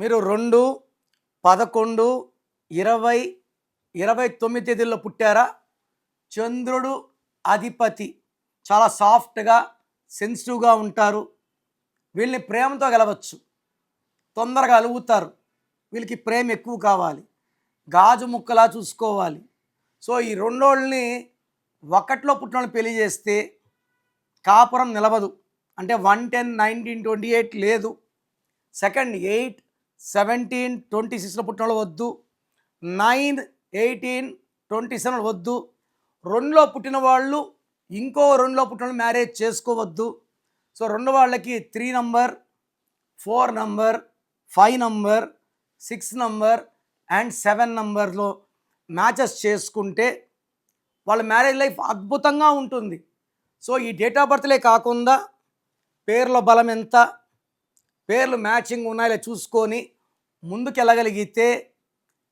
మీరు రెండు పదకొండు ఇరవై ఇరవై తొమ్మిది తేదీల్లో పుట్టారా? చంద్రుడు అధిపతి. చాలా సాఫ్ట్గా సెన్సిటివ్గా ఉంటారు. వీళ్ళని ప్రేమతో గెలవచ్చు. తొందరగా అలుగుతారు. వీళ్ళకి ప్రేమ ఎక్కువ కావాలి. గాజు ముక్కలా చూసుకోవాలి. సో ఈ రెండోళ్ళని ఒకట్లో పుట్టిన పెళ్ళి చేస్తే కాపురం నిలవదు. అంటే one ten nineteen twenty eight లేదు. సెకండ్ ఎయిట్ సెవెంటీన్ ట్వంటీ సిక్స్లో పుట్టిన వాళ్ళు వద్దు. నైన్ ఎయిటీన్ ట్వంటీ సెవెన్ వద్దు. రెండులో పుట్టిన వాళ్ళు ఇంకో రెండులో పుట్టిన వాళ్ళు మ్యారేజ్ చేసుకోవద్దు. సో రెండు వాళ్ళకి three number four number five number six number and seven నంబర్లో మ్యాచెస్ చేసుకుంటే వాళ్ళ మ్యారేజ్ లైఫ్ అద్భుతంగా ఉంటుంది. సో ఈ డేట్ ఆఫ్ బర్త్లే కాకుండా పేర్ల బలం ఎంత పేర్లు మ్యాచింగ్ ఉన్నాయో చూసుకొని ముందుకెళ్ళగలిగితే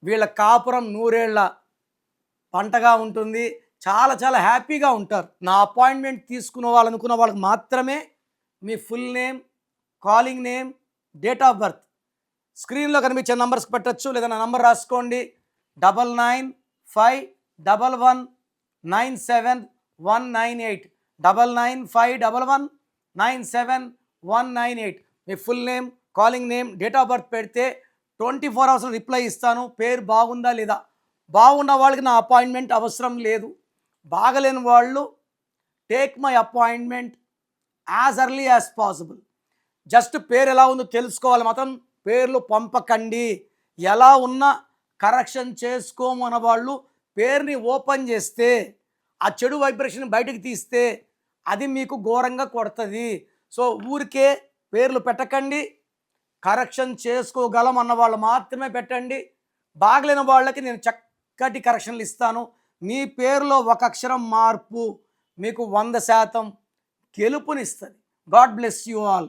వీళ్ళ కాపురం నూరేళ్ళ పంటగా ఉంటుంది. చాలా చాలా హ్యాపీగా ఉంటారు. నా అపాయింట్మెంట్ తీసుకున్న వాళ్ళు అనుకున్న వాళ్ళకి మాత్రమే మీ full name calling name date of birth స్క్రీన్లో కనిపించే నంబర్స్ పెట్టచ్చు. లేదా నా నంబర్ రాసుకోండి. Double nine five double one nine seven one nine eight. Double nine five double one nine seven one nine eight. Me full name calling name date of birth పెడితే twenty four hours reply ఇస్తాను. పేరు బాగుందా లేదా? బాగున్న వాళ్ళకి నా appointment అవసరం లేదు. బాగలేని వాళ్ళు take my appointment as early as possible just పేరు ఎలా ఉందో తెలుసుకోవాలి మాత్రం పేర్లు పంపకండి. ఎలా ఉన్నా కరెక్షన్ చేసుకోమన్న వాళ్ళు పేరుని ఓపెన్ చేస్తే ఆ చెడు వైబ్రేషన్ బయటకు తీస్తే అది మీకు ఘోరంగా కొడుతుంది. సో ఊరికే పేర్లు పెట్టకండి. కరెక్షన్ చేసుకోగలం అన్న వాళ్ళు మాత్రమే పెట్టండి. బాగలేని వాళ్ళకి నేను చక్కటి కరెక్షన్లు ఇస్తాను. మీ పేరులో ఒక అక్షరం మార్పు మీకు వంద శాతం గెలుపునిస్తుంది. God bless you all.